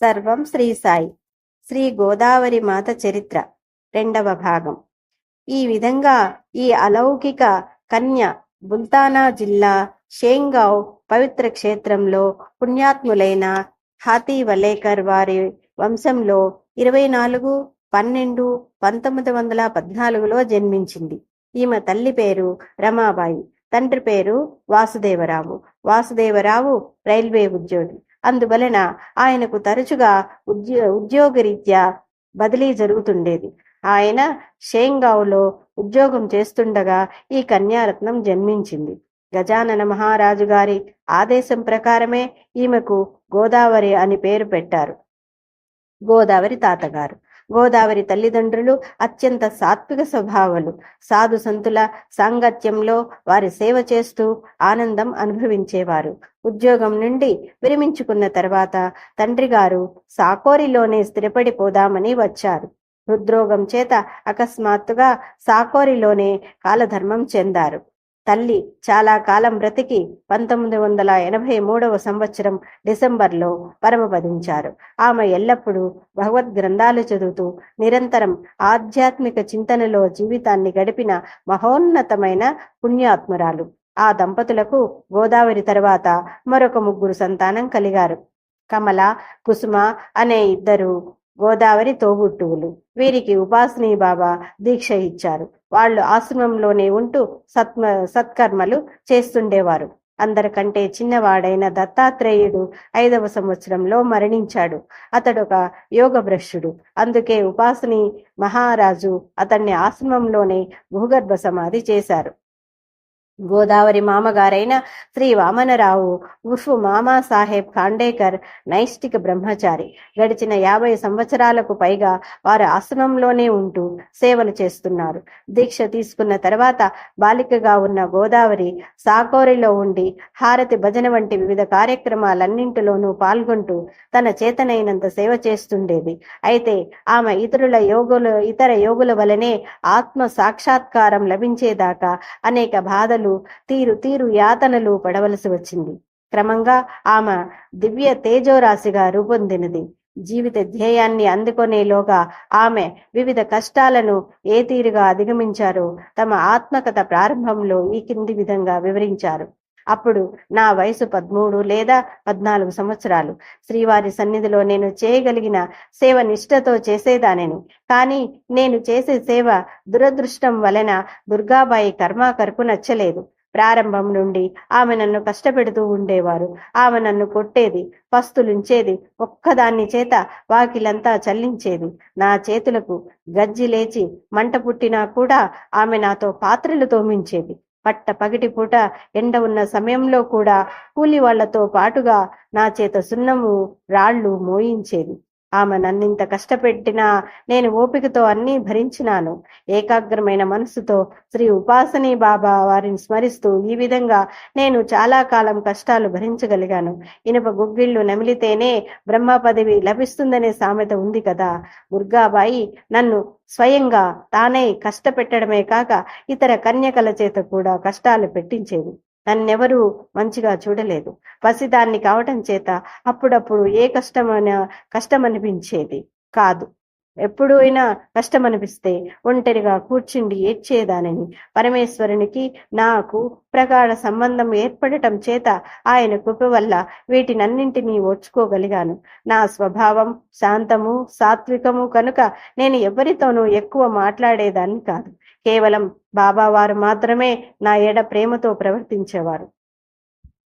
సర్వం శ్రీ సాయి. శ్రీ గోదావరి మాత చరిత్ర. రెండవ భాగం. ఈ విధంగా ఈ అలౌకిక కన్య బుల్తానా జిల్లా షేంగావ్ పవిత్ర క్షేత్రంలో పుణ్యాత్ములైన హాతీ వలేకర్ వారి వంశంలో ఇరవై నాలుగు పన్నెండు పంతొమ్మిది వందల పద్నాలుగులో జన్మించింది. ఈమె తల్లి పేరు రమాబాయి తండ్రి పేరు వాసుదేవరావు. వాసుదేవరావు రైల్వే ఉద్యోగి. అందువలన ఆయనకు తరచుగా ఉద్యో ఉద్యోగరీత్యా బదిలీ జరుగుతుండేది. ఆయన షేంగావ్లో ఉద్యోగం చేస్తుండగా ఈ కన్యారత్నం జన్మించింది. గజానన మహారాజు గారి ఆదేశం ప్రకారమే ఈమెకు గోదావరి అని పేరు పెట్టారు. గోదావరి తాతగారు. గోదావరి తల్లిదండ్రులు అత్యంత సాత్విక స్వభావాలు. సాధు సంతుల సాంగత్యంలో వారి సేవ చేస్తూ ఆనందం అనుభవించేవారు. ఉద్యోగం నుండి విరమించుకున్న తర్వాత తండ్రి గారు సాకోరిలోనే స్థిరపడిపోదామని వచ్చారు. హృద్రోగం చేత అకస్మాత్తుగా సాకోరిలోనే కాలధర్మం చెందారు. తల్లి చాలా కాలం బ్రతికి పంతొమ్మిది వందల ఎనభై మూడవ సంవత్సరం డిసెంబర్లో పరమపదించారు. ఆమె ఎల్లప్పుడూ భగవద్ గ్రంథాలు చదువుతూ నిరంతరం ఆధ్యాత్మిక చింతనలో జీవితాన్ని గడిపిన మహోన్నతమైన పుణ్యాత్మురాలు. ఆ దంపతులకు గోదావరి తర్వాత మరొక ముగ్గురు సంతానం కలిగారు. కమల కుసుమ అనే ఇద్దరు గోదావరి తోబుట్టువులు. వీరికి ఉపాసనీ బాబా దీక్ష ఇచ్చారు. వాళ్ళు ఆశ్రమంలోనే ఉంటూ సత్మ సత్కర్మలు చేస్తుండేవారు. అందరికంటే చిన్నవాడైన దత్తాత్రేయుడు ఐదవ సంవత్సరంలో మరణించాడు. అతడు ఒక యోగ అందుకే ఉపాసని మహారాజు అతన్ని ఆశ్రమంలోనే భూగర్భ సమాధి చేశారు. గోదావరి మామగారైన శ్రీ వామనరావు ఉర్ఫు మామా సాహెబ్ ఖాండేకర్ నైష్టిక బ్రహ్మచారి. గడిచిన యాభై సంవత్సరాలకు పైగా వారు ఆశ్రమంలోనే ఉంటూ సేవలు చేస్తున్నారు. దీక్ష తీసుకున్న తర్వాత బాలికగా ఉన్న గోదావరి సాకోరిలో ఉండి హారతి భజన వంటి వివిధ కార్యక్రమాలన్నింటిలోనూ పాల్గొంటూ తన చేతనైనంత సేవ చేస్తుండేది. అయితే ఆమె ఇతరుల యోగుల ఇతర యోగుల వలనే ఆత్మ సాక్షాత్కారం లభించేదాకా అనేక బాధలు తీరు తీరు యాతనలు పడవలసి వచ్చింది. క్రమంగా ఆమె దివ్య తేజోరాశిగా రూపొందినది. జీవిత ధ్యేయాన్ని అందుకునేలోగా ఆమె వివిధ కష్టాలను ఏ తీరుగా అధిగమించారో తమ ఆత్మకథ ప్రారంభంలో ఈ కింది విధంగా వివరించారు. అప్పుడు నా వయసు పదమూడు లేదా పద్నాలుగు సంవత్సరాలు. శ్రీవారి సన్నిధిలో నేను చేయగలిగిన సేవ నిష్ఠతో చేసేదానని. కానీ నేను చేసే సేవ దురదృష్టం వలన దుర్గాబాయి కర్మాకర్కు నచ్చలేదు. ప్రారంభం నుండి ఆమె నన్ను కష్టపెడుతూ ఉండేవారు. ఆమె నన్ను కొట్టేది పస్తులుంచేది ఒక్కదాన్ని చేత వాకిలంతా చల్లించేది. నా చేతులకు గజ్జి లేచి మంట పుట్టినా కూడా ఆమె నాతో పాత్రలు తోమించేది. పట్ట పగిటి పూట ఎండ ఉన్న సమయంలో కూడా కూలి వాళ్ళతో పాటుగా నా చేత సున్నము రాళ్ళు మోయించేది. ఆమె నన్నింత కష్టపెట్టినా నేను ఓపికతో అన్నీ భరించినాను. ఏకాగ్రమైన మనసుతో శ్రీ ఉపాసనీ బాబా వారిని స్మరిస్తూ ఈ విధంగా నేను చాలా కాలం కష్టాలు భరించగలిగాను. ఇనుప గుగ్గిళ్ళు నమిలితేనే బ్రహ్మ పదవి లభిస్తుందనే సామెత ఉంది కదా. దుర్గాబాయి నన్ను స్వయంగా తానే కష్టపెట్టడమే కాక ఇతర కన్యకల చేత కూడా కష్టాలు పెట్టించేది. నన్నెవరూ మంచిగా చూడలేదు. పసిదాన్ని కావటం చేత అప్పుడప్పుడు ఏ కష్టమైన కష్టమనిపించేది కాదు. ఎప్పుడు అయినా కష్టమనిపిస్తే ఒంటరిగా కూర్చుండి ఏడ్చేదానని. పరమేశ్వరునికి నాకు ప్రగాఢ సంబంధం ఏర్పడటం చేత ఆయన కృప వల్ల వీటినన్నింటినీ ఓర్చుకోగలిగాను. నా స్వభావం శాంతము సాత్వికము కనుక నేను ఎవరితోనూ ఎక్కువ మాట్లాడేదాన్ని కాదు. కేవలం బాబావారు మాత్రమే నా ఎడ ప్రేమతో ప్రవర్తించేవారు.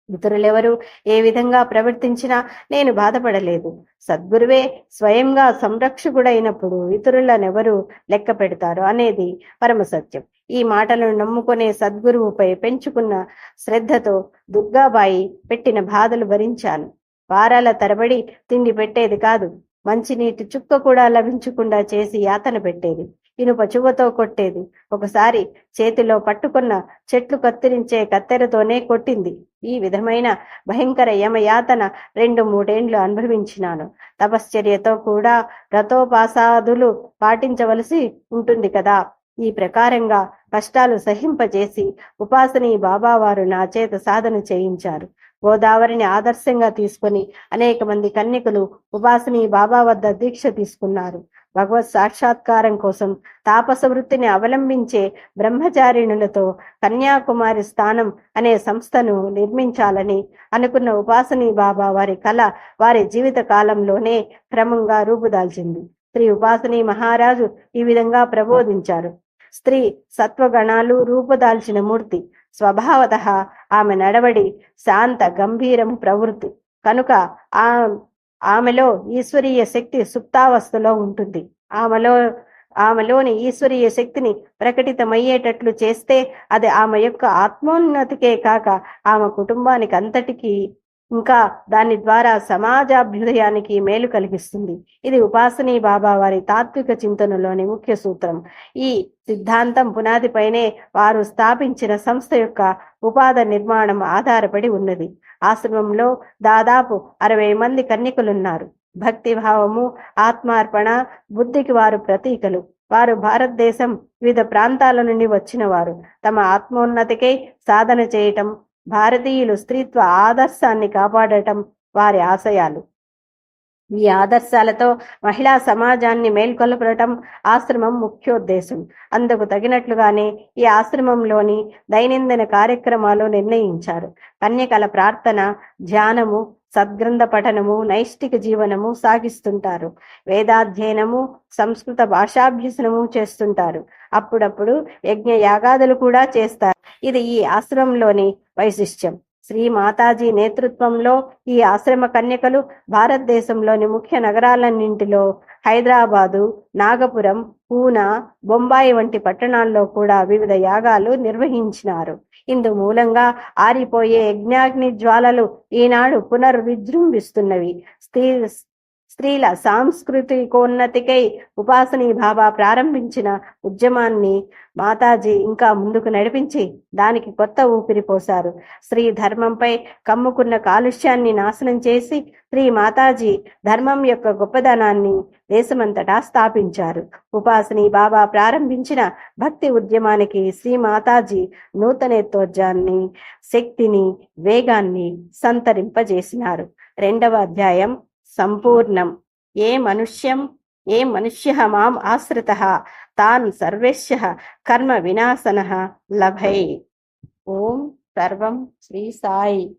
ఇతరులెవరు ఏ విధంగా ప్రవర్తించినా నేను బాధపడలేదు. సద్గురువే స్వయంగా సంరక్షకుడైనప్పుడు ఇతరులనెవరు లెక్క పెడతారు అనేది పరమసత్యం. ఈ మాటలను నమ్ముకునే సద్గురువుపై పెంచుకున్న శ్రద్ధతో దుర్గాబాయి పెట్టిన బాధలు భరించాను. వారాల తరబడి తిండి పెట్టేది కాదు. మంచినీటి చుక్క కూడా లభించకుండా చేసి యాతన పెట్టేది. ఇనుప చువ్వతో కొట్టేది. ఒకసారి చేతిలో పట్టుకున్న చెట్లు కత్తిరించే కత్తెరతోనే కొట్టింది. ఈ విధమైన భయంకర యమయాతన రెండు మూడేండ్లు అనుభవించినాను. తపశ్చర్యతో కూడా రతోపాసాదులు పాటించవలసి ఉంటుంది కదా. ఈ ప్రకారంగా కష్టాలు సహింపజేసి ఉపాసని బాబావారు నా చేత సాధన చేయించారు. గోదావరిని ఆదర్శంగా తీసుకొని అనేక మంది కన్యకులు ఉపాసని బాబా వద్ద దీక్ష తీసుకున్నారు. భగవత్ సాక్షాత్కారం కోసం తాపస వృత్తిని అవలంబించే బ్రహ్మచారిణులతో కన్యాకుమారి స్థానం అనే సంస్థను నిర్మించాలని అనుకున్న ఉపాసని బాబా వారి కళ వారి జీవిత కాలంలోనే క్రమంగా రూపుదాల్చింది. శ్రీ ఉపాసని మహారాజు ఈ విధంగా ప్రబోధించారు. స్త్రీ సత్వగణాలు రూపుదాల్చిన మూర్తి స్వభావత ఆమె నడవడి శాంత గంభీరం ప్రవృత్తి. కనుక ఆ ఆమెలో ఈశ్వరీయ శక్తి సుప్తావస్థలో ఉంటుంది. ఆమెలో ఆమెలోని ఈశ్వరీయ శక్తిని ప్రకటితమయ్యేటట్లు చేస్తే అది ఆమె యొక్క ఆత్మోన్నతికే కాక ఆమె కుటుంబానికి అంతటికీ ఇంకా దాని ద్వారా సమాజాభ్యుదయానికి మేలు కలిగిస్తుంది. ఇది ఉపాసనీ బాబా వారి తాత్విక చింతనలోని ముఖ్య సూత్రం. ఈ సిద్ధాంతం పునాదిపైనే వారు స్థాపించిన సంస్థ యొక్క ఉపాధ నిర్మాణం ఆధారపడి ఉన్నది. ఆశ్రమంలో దాదాపు అరవై మంది కన్యకులున్నారు. భక్తి భావము ఆత్మార్పణ బుద్ధికి వారు ప్రతీకలు. వారు భారతదేశం వివిధ ప్రాంతాల నుండి వచ్చిన వారు. తమ ఆత్మోన్నతికై సాధన చేయటం భారతీయులు స్త్రీత్వ ఆదర్శాన్ని కాపాడటం వారి ఆశయాలు. ఈ ఆదర్శాలతో మహిళా సమాజాన్ని మేల్కొల్పడం ఆశ్రమం ముఖ్యోద్దేశం. అందుకు తగినట్లుగానే ఈ ఆశ్రమంలోని దైనందిన కార్యక్రమాలు నిర్ణయించారు. కన్యకల ప్రార్థన ధ్యానము సద్గ్రంథ పఠనము నైష్టిక జీవనము సాగిస్తుంటారు. వేదాధ్యయనము సంస్కృత భాషాభ్యసనము చేస్తుంటారు. అప్పుడప్పుడు యజ్ఞ యాగాదులు కూడా చేస్తారు. ఇది ఈ ఆశ్రమంలోని వైశిష్ట్యం. శ్రీ మాతాజీ నేతృత్వంలో ఈ ఆశ్రమ కన్యకలు భారతదేశంలోని ముఖ్య నగరాలన్నింటిలో హైదరాబాదు నాగపురం పూనా బొంబాయి వంటి పట్టణాల్లో కూడా వివిధ యాగాలు నిర్వహించినారు. ఇందు మూలంగా ఆరిపోయే యజ్ఞాగ్ని జ్వాలలు ఈనాడు పునర్విజృంభిస్తున్నవి. స్త్రీ స్త్రీల సాంస్కృతికోన్నతికై ఉపాసనీ బాబా ప్రారంభించిన ఉద్యమాన్ని మాతాజీ ఇంకా ముందుకు నడిపించి దానికి కొత్త ఊపిరి పోశారు. స్త్రీ ధర్మంపై కమ్ముకున్న కాలుష్యాన్ని నాశనం చేసి శ్రీ మాతాజీ ధర్మం యొక్క గొప్పదనాన్ని దేశమంతటా స్థాపించారు. ఉపాసని బాబా ప్రారంభించిన భక్తి ఉద్యమానికి శ్రీ మాతాజీ నూతనేత్వోర్జాన్ని శక్తిని వేగాన్ని సంతరింపజేసినారు. రెండవ అధ్యాయం సంపూర్ణం. ఏ మనుష్యం ఏ మనుష్య మాం ఆశ్రిత? తాన్ సర్వేశ్య కర్మ వినాశన లభై. ఓం సర్వం శ్రీ సాయి.